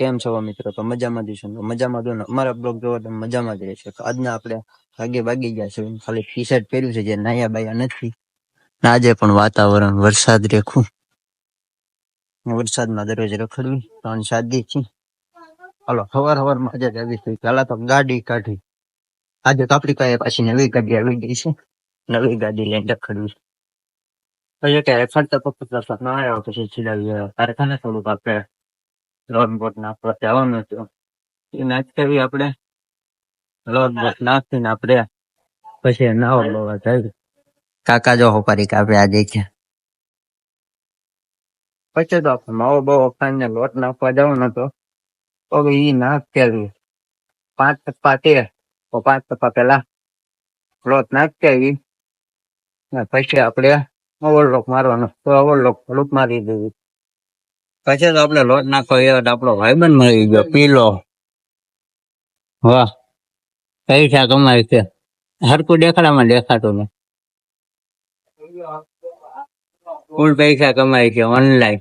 કેમ છો મિત્રો? તો મજામાં જ છો. મજામાં જો અમારા બ્લોગ જોવો તો મજામાં જ રહેશે. આજના આપણે ભાગે ભાગી ગયા છે ખાલી ટી શર્ટ પહેર્યું છે, જે નાયા બાયા નથી. આજે પણ વાતાવરણ વરસાદ રેખું. વરસાદમાં દરરોજ રખડવી. ત્રણ શાદી છે હાલો સવાર સવારમાં આજે આવી હતી પેલા તો ગાડી કાઢી. આજે તો આપણી પાસે પાછી નવી ગાડી આવી ગઈ છે. નવી ગાડી લઈને રખડવી પછી કે રખડતા પકડતા ના આવ્યો પછી સીધા કારખાને થોડુંક આપણે લોન બોટ નાખવા જવાનું છું. એ નાખી આપણે. લોટ બોટ નાખીને આપણે પછી નાવ બાવા જાય. કાકા જો હોપારી કાપે આ દેખ્યા પછી તો આપણે માવો બાવો ખાઈને લોટ નાખવા જવાનો હતો. તો એ નાખ કેવી પાંચ ટપ્પા તે. તો પાંચ ટપ્પા પેલા લોટ નાખ કેવી પછી આપણે ઓવરલોક મારવાનો. તો ઓવરલોક થોડુંક મારી દેવી પછી તો આપણે લોટ નાખો એ આપણો ભાઈબંધ મળી ગયો, પીલો. વાહ. પૈસા કમાય છે. હરકું દેખાડામાં દેખાતું ને ફૂલ પૈસા કમાય છે ઓનલાઈન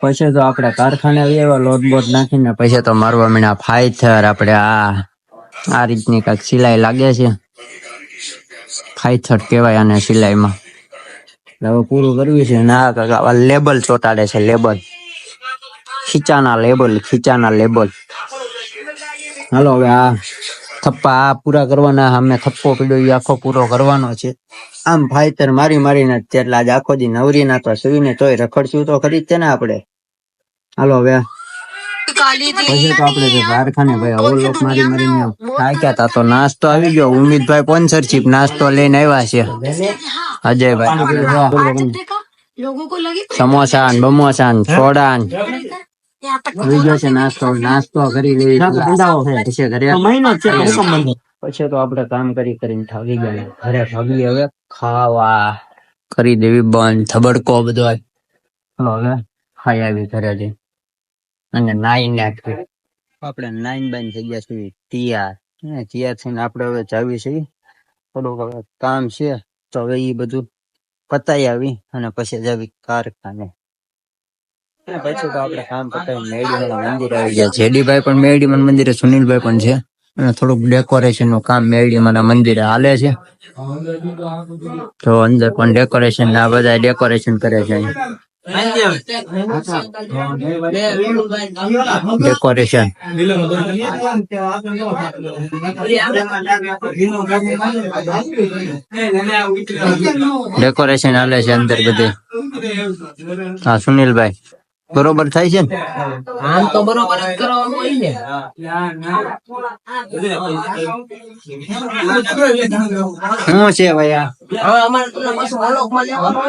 પછી તો આપણે કારખાને એવા લોટ બોટ નાખીને પછી તો મારવા મીણા ફાઈથર આપણે આ આ રીતની કાંઈક સિલાઈ લાગે છે. ફાઈથર કહેવાય આને સિલાઈમાં. હવે પૂરું કરવું છે ના કાકા લેબલ ચોટાડે છે લેબલ ખીચાના લેબલ ખીચાના લેબલ હાલો હવે આ થપ્પા આ પૂરા કરવાના, અમે થપ્પો પીડ્યો એ આખો પૂરો કરવાનો છે. આમ ફાઈતર મારી મારીને એટલે આજે આખો દી નવરી ના તો સુઈને તોય રખડશું તો ખરી જ ને આપણે. હાલો હવે પછી તો આપણે જે કારખાને ભાઈ હવે લોક મારી મારીને થાક્યા તા તો નાસ્તો આવી ગયો. ઉમિતભાઈ સ્પોન્સરશિપ નાસ્તો લઈને આવ્યા છે. અજયભાઈ लोगों को लगी સમોસા ને બમોસા ને સોડા ને यहाँ पर આવી ગયો છે નાસ્તો નાસ્તો કરી લેવી પછી ઘરે પછી તો આપણે કામ કરી કરીને થાકી ગયા ઘરે ભાગી હવે ખાવા કરી દેવી બંધ થબડકો બધો ચલો હવે ખાઈ આવી ઘરે જઈ અને નાઈ નાખી આપણે નાઈન બાઈન થઈ ગયા છીએ તૈયાર ને તૈયાર થઈને આપણે હવે જાવી છીએ થોડુંક હવે કામ છે તો હવે એ બધું પતાઈ આવી અને પછી જાવી કારખાને. પછી તો આપણે કામ પતાવી મેરડીમાં મંદિર આવી ગયા જેડીભાઈ પણ મેડીમાં મંદિરે સુનિલભાઈ પણ છે. અને થોડુંક ડેકોરેશનનું કામ મેરડીમાં મંદિરે હાલે છે. તો અંદર પણ ડેકોરેશન આ બધા ડેકોરેશન કરે છે ડેકોરેશન ડેકોરેશન હાલે છે અંદર બધે. હા સુનિલભાઈ. બરોબર થાય છે ને આમ તો બરોબર જ કરવાનું હોય ને શું છે ભાઈ આ હવે અમારે તો પાછું અલોકમાં લેવાનું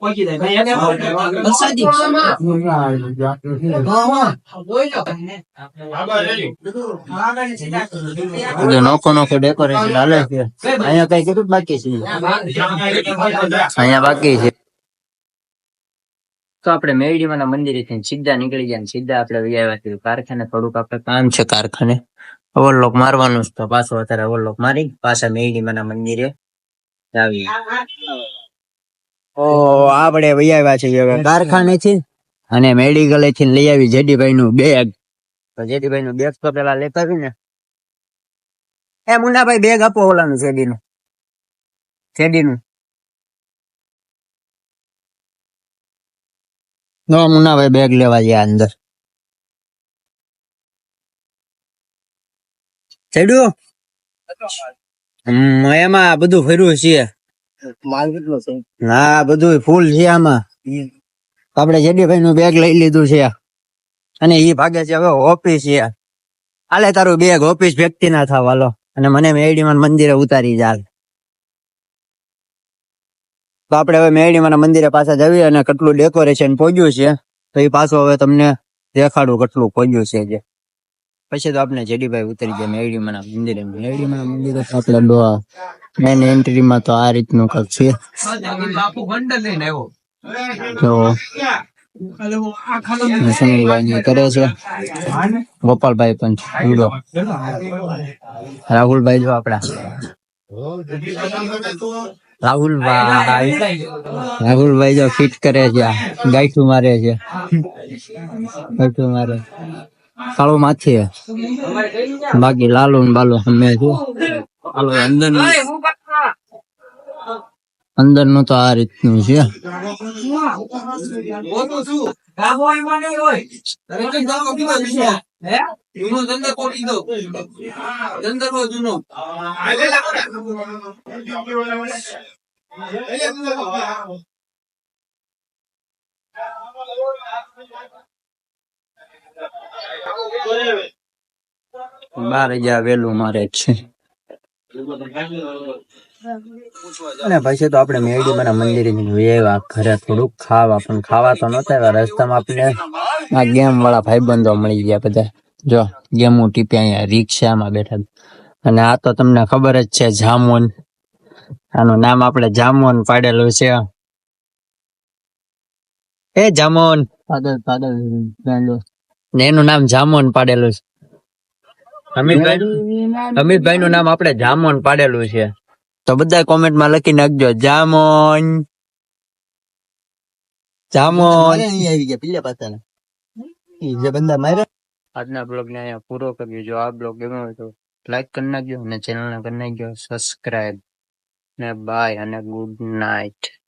હોય ને. વરસાદી. હા, હા. બોલો. બધું નોખો નોખો ડેકોરેશન હાલે છે અહીંયા કઈ કેટલું બાકી છે અહીંયા બાકી છે તો આપણે મેરડીમાં મંદિરે થી સીધા નીકળી ગયા સીધા આપણે આવ્યા કારખાને. થોડુંક આપણે કામ છે કારખાને. ઓવરલોક મારવાનું છે તો પાછો અત્યારે ઓવરલોક મારી પાછા મેરડીમાં મંદિરે આવી આપણે આવ્યા છીએ હવે કારખાને થી અને મેડિકલથી લઈ આવી જેડીભાઈ નું બેગ તો જેડીભાઈ નું બેગ તો પેલા લેતા આવી ને એ મુન્નાભાઈ બેગ આપો ઓલાનું જેડી નું જેડી નું નો મુન્નાભાઈ બેગ લેવા ગયા અંદર. ચડ્યું? એમાં બધું ફર્યું છે. ના બધું ફૂલ છે આમાં. આપડે જડીભાઈ નું બેગ લઈ લીધું છે. અને એ ભાગે છે હવે ઓફિસ છે. હાલે તારું બેગ ઓફિસ વ્યક્તિ ના થાવ હાલો. અને મને મેરડીમાં મંદિરે ઉતારી જાલ. તો આપણે હવે મેળીમાના મંદિરે પાછા જઈએ અને કેટલું ડેકોરેશન પહોંચ્યું છે, તો એ પાછું હવે તમને દેખાડું કેટલું પહોંચ્યું છે જે. પછી તો આપણે જેડીભાઈ ઉતરી ગયા મેળીમાના મંદિરે. મેળીમાના મંદિરે તો આપણે ડોહા મેન એન્ટ્રીમાં તો આ રીતનું કંઈક છે. તો સુનિલભાઈ કરે છે. ગોપાલભાઈ પણ રાહુલભાઈ જો આપડા રાહુલભાઈ. રાહુલભાઈ જો ફિટ કરે છે ગાયઠું મારે છે. ગાયઠું મારે. કાળો માથી. બાકી લાલુ ને બાલુ અમે છું. હાલો અંદર અંદરનું તો આ રીતનું છે. હોય. હે? જૂનો ધંધો કોટી દો. ધંધો બહુ જૂનો. બાર હજાર વેલું મારે છે અને પછી તો આપણે મારા મંદિરે વેવા ઘરે થોડુંક ખાવા પણ ખાવા તો નતા આવ્યા. રસ્તામાં આપણે આ ગેમ વાળા ભાઈબંધો મળી ગયા બધા. જો ગેમો ટીપી અહીંયા રિક્ષામાં બેઠા અને આ તો તમને ખબર જ છે જામુન. આનું નામ આપણે જામુન પાડેલું છે. એ જામુન. પાગલ પાગલ ને એનું નામ જામુન પાડેલું છે. અમિતભાઈ? અમિતભાઈ નું નામ આપણે જામોન પાડેલું છે. તો બધા કોમેન્ટમાં લખી નાખજો. જામોન. જામોન. આવી ગયા પીલા પાતાના. જે બંદા માર્યા. આજના બ્લોગ ને અહીંયા પૂરો કર્યો જો આ બ્લોગ ગમ્યો હોય તો લાઈક કરી નાખજો અને ચેનલ ને કરી નાખજો. સબસ્ક્રાઇબ. ને બાય અને ગુડ નાઇટ.